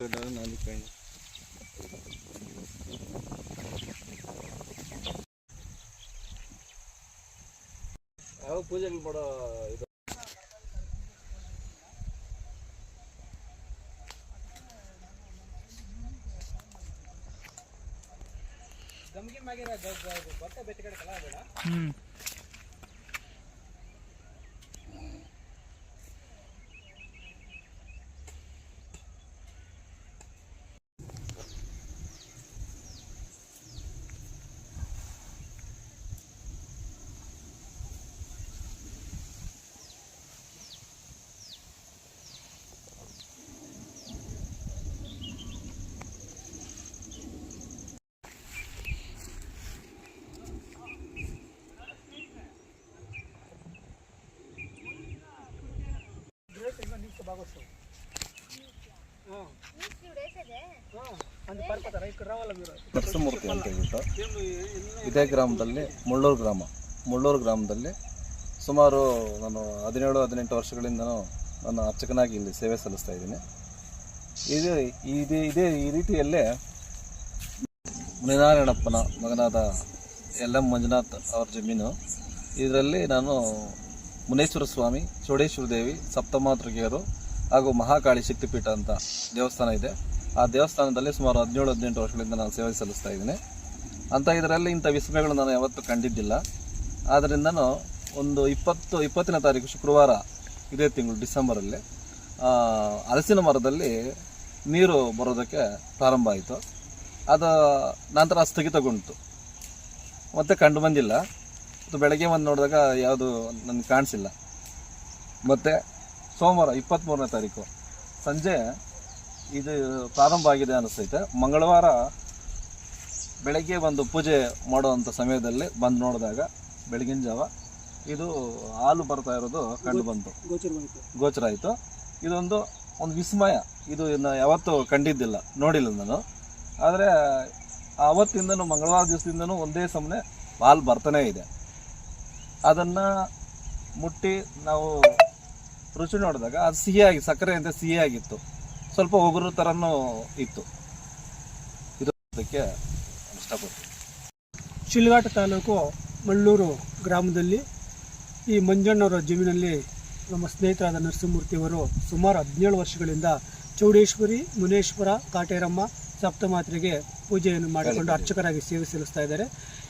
Dada na ali, cara. ಯಾವ ಪೂಜೆ ಮಾಡೋ ಇದು? ಗಮ್ಗೆ ಆಗಿರೋ ಬಟ್ಟೆ ಬೆತ್ತ ಕಡೆ ಕಲ ನರಸಿಂಹಮೂರ್ತಿ ಅಂತ ಹೇಳ್ಬಿಟ್ಟು. ಇದೇ ಗ್ರಾಮದಲ್ಲಿ ಮುಳ್ಳೂರು ಗ್ರಾಮ. ಮುಳ್ಳೂರು ಗ್ರಾಮದಲ್ಲಿ ಸುಮಾರು ನಾನು ಹದಿನೇಳು ಹದಿನೆಂಟು ವರ್ಷಗಳಿಂದ ನಾನು ಅರ್ಚಕನಾಗಿ ಇಲ್ಲಿ ಸೇವೆ ಸಲ್ಲಿಸ್ತಾ ಇದ್ದೀನಿ. ಇದು ಇದೇ ಇದೇ ಈ ರೀತಿಯಲ್ಲೇ ಮುನಿನಾರಾಯಣಪ್ಪನ ಮಗನಾದ ಎಲ್ ಎಂ ಮಂಜುನಾಥ್ ಅವ್ರ ಜಮೀನು. ಇದರಲ್ಲಿ ನಾನು ಮುನೇಶ್ವರ ಸ್ವಾಮಿ ಚೋಡೇಶ್ವರ ದೇವಿ ಸಪ್ತಮಾತೃಕೆಯರು ಹಾಗೂ ಮಹಾಕಾಳಿ ಶಕ್ತಿಪೀಠ ಅಂತ ದೇವಸ್ಥಾನ ಇದೆ. ಆ ದೇವಸ್ಥಾನದಲ್ಲಿ ಸುಮಾರು ಹದಿನೇಳು, ಹದಿನೆಂಟು ವರ್ಷಗಳಿಂದ ನಾನು ಸೇವೆ ಸಲ್ಲಿಸ್ತಾ ಇದ್ದೀನಿ. ಅಂತ ಇದರಲ್ಲಿ ಇಂಥ ವಿಸ್ಮಯಗಳು ನಾನು ಯಾವತ್ತೂ ಕಂಡಿದ್ದಿಲ್ಲ. ಆದ್ದರಿಂದ ಒಂದು ಇಪ್ಪತ್ತು, ಇಪ್ಪತ್ತನೇ ತಾರೀಕು ಶುಕ್ರವಾರ ಇದೇ ತಿಂಗಳು ಡಿಸೆಂಬರಲ್ಲಿ ಹಲಸಿನ ಮರದಲ್ಲಿ ನೀರು ಬರೋದಕ್ಕೆ ಪ್ರಾರಂಭ ಆಯಿತು. ಅದು ನಂತರ ಸ್ಥಗಿತಗೊಂಡಿತು. ಮತ್ತೆ ಕಂಡು ಬಂದಿಲ್ಲ. ಮತ್ತು ಬೆಳಗ್ಗೆ ಬಂದು ನೋಡಿದಾಗ ಯಾವುದು ನನಗೆ ಕಾಣಿಸಿಲ್ಲ. ಮತ್ತು ಸೋಮವಾರ ಇಪ್ಪತ್ತ್ಮೂರನೇ ತಾರೀಕು. ಸಂಜೆ ಇದು ಪ್ರಾರಂಭ ಆಗಿದೆ ಅನಿಸ್ತೈತೆ. ಮಂಗಳವಾರ ಬೆಳಗ್ಗೆ ಒಂದು ಪೂಜೆ ಮಾಡುವಂಥ ಸಮಯದಲ್ಲಿ ಬಂದು ನೋಡಿದಾಗ ಬೆಳಗಿನ ಜಾವ ಇದು ಹಾಲು ಬರ್ತಾ ಇರೋದು ಕಂಡು ಬಂತು. ಗೋಚರ ಆಯಿತು. ಇದೊಂದು ಒಂದು ವಿಸ್ಮಯ. ಇದು ಇನ್ನು ಯಾವತ್ತೂ ಕಂಡಿದ್ದಿಲ್ಲ ನೋಡಿಲ್ಲ ನಾನು. ಆದರೆ ಆವತ್ತಿಂದನೂ ಮಂಗಳವಾರ ದಿವಸದಿಂದನೂ ಒಂದೇ ಸಮನೆ ಹಾಲು ಬರ್ತಾನೇ ಇದೆ. ಅದನ್ನು ಮುಟ್ಟಿ ನಾವು ರುಚಿ ನೋಡಿದಾಗ ಅದು ಸಿಹಿಯಾಗಿ ಸಕ್ಕರೆ ಅಂತ ಸಿಹಿಯಾಗಿತ್ತು. ಸ್ವಲ್ಪ ಒಗರು ಥರನೂ ಇತ್ತು. ಇದು ಅದಕ್ಕೆ ಇಷ್ಟಪಡ್ತೀನಿ. ಶಿಲ್ಘಾಟ ತಾಲೂಕು ಮಳ್ಳೂರು ಗ್ರಾಮದಲ್ಲಿ ಈ ಮಂಜಣ್ಣವರ ಜಮೀನಲ್ಲಿ ನಮ್ಮ ಸ್ನೇಹಿತರಾದ ನರಸಿಂಹಮೂರ್ತಿಯವರು ಸುಮಾರು ಹದಿನೇಳು ವರ್ಷಗಳಿಂದ ಚೌಡೇಶ್ವರಿ ಮುನೇಶ್ವರ ಕಾಟೇರಮ್ಮ ಸಪ್ತಮಾತ್ರೆಗೆ ಪೂಜೆಯನ್ನು ಮಾಡಿಕೊಂಡು ಅರ್ಚಕರಾಗಿ ಸೇವೆ ಸಲ್ಲಿಸ್ತಾ ಇದ್ದಾರೆ.